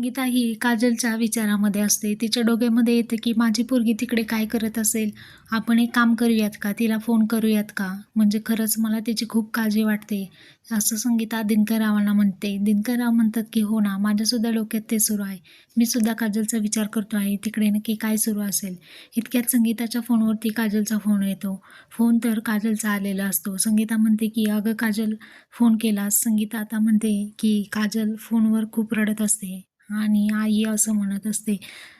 संगीता ही काजलच्या विचारामध्ये असते. तिच्या डोक्यामध्ये येतं की माझी पोरगी तिकडे काय करत असेल? आपण एक काम करूयात का? तिला फोन करूयात का? म्हणजे खरंच मला तिची खूप काळजी वाटते. असं संगीता दिनकररावांना म्हणते. दिनकरराव म्हणतात की हो ना माझ्यासुद्धा डोक्यात ते सुरू आहे. मी सुद्धा काजलचा विचार करतो आहे. तिकडे नक्की काय सुरू असेल? इतक्यात संगीताच्या फोनवरती काजलचा फोन येतो. फोन तर काजलचा आलेला असतो. संगीता म्हणते की अगं काजल फोन केलास. संगीता आता म्हणते की काजल फोनवर खूप रडत असते. आणि आई असं म्हणत असते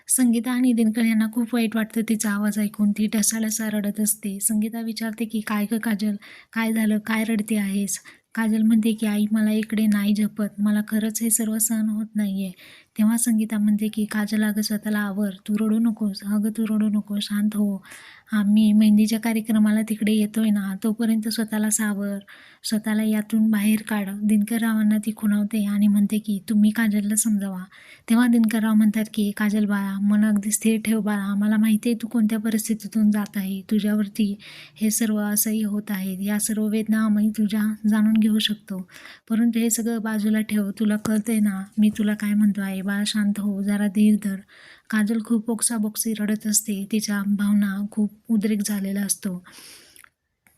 संगीता आणि दिनकर यांना खूप वाईट वाटतं तिचा आवाज ऐकून. ती ढसाळसा रडत असते. संगीता विचारते की काय ग काजल? काय झालं? काय रडते आहेस? काजल म्हणते की आई मला इकडे नाही झपत. मला खरंच हे सर्व सहन होत नाही आहे तेव्हा संगीता म्हणते की काजल अगं स्वतःला आवर तू रडू नकोस. अगं तू रडू नको. शांत हो. आम्ही मेहंदीच्या कार्यक्रमाला तिकडे येतोय ना. तोपर्यंत स्वतःला सावर. स्वतःला यातून बाहेर काढ. दिनकररावांना ती खुणावते आणि म्हणते की तुम्ही काजलला समजावा. तेव्हा दिनकरराव म्हणतात की काजल बाळा मन अगदी स्थिर ठेव बाळा. मला माहिती आहे तू कोणत्या परिस्थितीतून जात आहे. तुझ्यावरती हे सर्व असह्य होत आहे. या सर्व वेदना आम्ही तुझ्या जाणून घेऊ शकतो. परंतु हे सगळं बाजूला ठेव तुला कळते ना मी तुला काय म्हणतो आहे? बाळा शांत हो जरा धीर धर. काजल खूप बोक्साबोक्सी रडत असते. तिच्या भावना खूप उद्रेक झालेला असतो.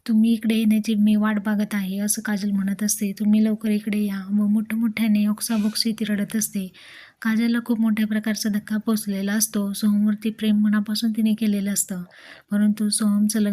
तुम्ही इकडे येण्याची मी वाट बघत आहे असं काजल म्हणत असते. तुम्ही लवकर इकडे या. व मोठमोठ्याने ओक्साबोक्सी ती रडत असते. काजलला खूप मोठ्या प्रकारचा धक्का पोचलेला असतो. सोहमवरती प्रेम मनापासून तिने केलेलं असतं. परंतु सोहमचं लग्न